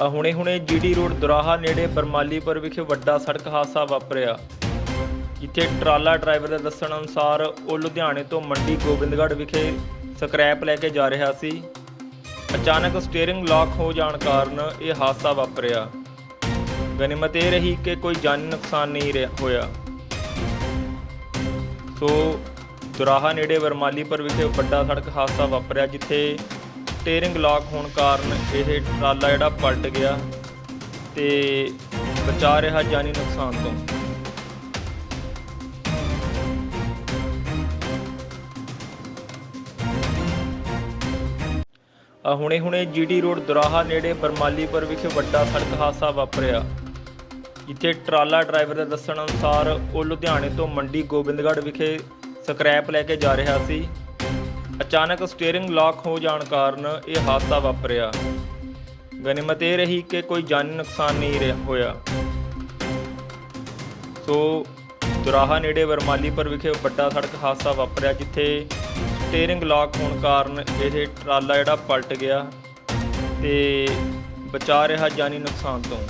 ਆ ਹੁਣੇ-ਹੁਣੇ GD road ਦੁਰਾਹਾ ਨੇੜੇ ਬਰਮਾਲੀਪੁਰ ਵਿਖੇ ਵੱਡਾ ਸੜਕ ਹਾਦਸਾ ਵਾਪਰਿਆ। ਜਿੱਥੇ ਟਰਾਲਾ ਡਰਾਈਵਰ ਦੇ ਦੱਸਣ ਅਨੁਸਾਰ ਉਹ ਲੁਧਿਆਣੇ ਤੋਂ ਮੰਡੀ ਗੋਬਿੰਦਗੜ੍ਹ ਵਿਖੇ ਸਕ੍ਰੈਪ ਲੈ ਕੇ ਜਾ ਰਿਹਾ ਸੀ। ਅਚਾਨਕ ਸਟੀਅਰਿੰਗ ਲੌਕ ਹੋ ਜਾਣ ਕਾਰਨ ਇਹ ਹਾਦਸਾ ਵਾਪਰਿਆ। ਗਨੀਮਤ ਇਹ ਰਹੀ ਕਿ ਕੋਈ ਜਾਨੀ ਨੁਕਸਾਨ ਨਹੀਂ ਰਿਹਾ- ਹੋਇਆ। ਸੋ ਦੁਰਾਹਾ ਨੇੜੇ ਵਰਮਾਲੀਪੁਰ ਵਿਖੇ ਵੱਡਾ ਸੜਕ ਹਾਦਸਾ ਵਾਪਰਿਆ, ਜਿੱਥੇ ਸਟੀਅਰਿੰਗ ਲੌਕ ਹੋਣ ਕਾਰਨ ਇਹ ਟਰਾਲਾ ਜਿਹੜਾ ਪਲਟ ਗਿਆ ਤੇ ਬਚਾ ਰਿਹਾ ਜਾਨੀ ਨੁਕਸਾਨ ਤੋਂ। ਆ ਹੁਣੇ-ਹੁਣੇ ਜੀਡੀ ਰੋਡ ਦੁਰਾਹਾ ਨੇੜੇ ਬਰਮਾਲੀਪੁਰ ਵਿਖੇ ਵੱਡਾ ਸੜਕ ਹਾਦਸਾ ਵਾਪਰਿਆ। ਜਿੱਥੇ ਟਰਾਲਾ ਡਰਾਈਵਰ ਦੇ ਦੱਸਣ ਅਨੁਸਾਰ ਉਹ ਲੁਧਿਆਣੇ ਤੋਂ ਮੰਡੀ ਗੋਬਿੰਦਗੜ੍ਹ ਵਿਖੇ ਸਕ੍ਰੈਪ ਲੈ ਕੇ ਜਾ ਰਿਹਾ ਸੀ। ਅਚਾਨਕ ਸਟੀਅਰਿੰਗ ਲੌਕ ਹੋ ਜਾਣ ਕਾਰਨ ਇਹ ਹਾਦਸਾ ਵਾਪਰਿਆ। ਗਨੀਮਤ ਇਹ ਰਹੀ ਕਿ ਕੋਈ ਜਾਨੀ ਨੁਕਸਾਨ ਨਹੀਂ ਰਿਹਾ- ਹੋਇਆ। ਸੋ ਦੁਰਾਹਾ ਨੇੜੇ ਵਰਮਾਲੀਪੁਰ ਵਿਖੇ ਵੱਡਾ ਸੜਕ ਹਾਦਸਾ ਵਾਪਰਿਆ, ਜਿੱਥੇ ਸਟੀਅਰਿੰਗ ਲੌਕ ਹੋਣ ਕਾਰਨ ਇਹ ਟਰਾਲਾ ਜਿਹੜਾ ਪਲਟ ਗਿਆ ਤੇ ਬਚਾ ਰਿਹਾ ਜਾਨੀ ਨੁਕਸਾਨ ਤੋਂ।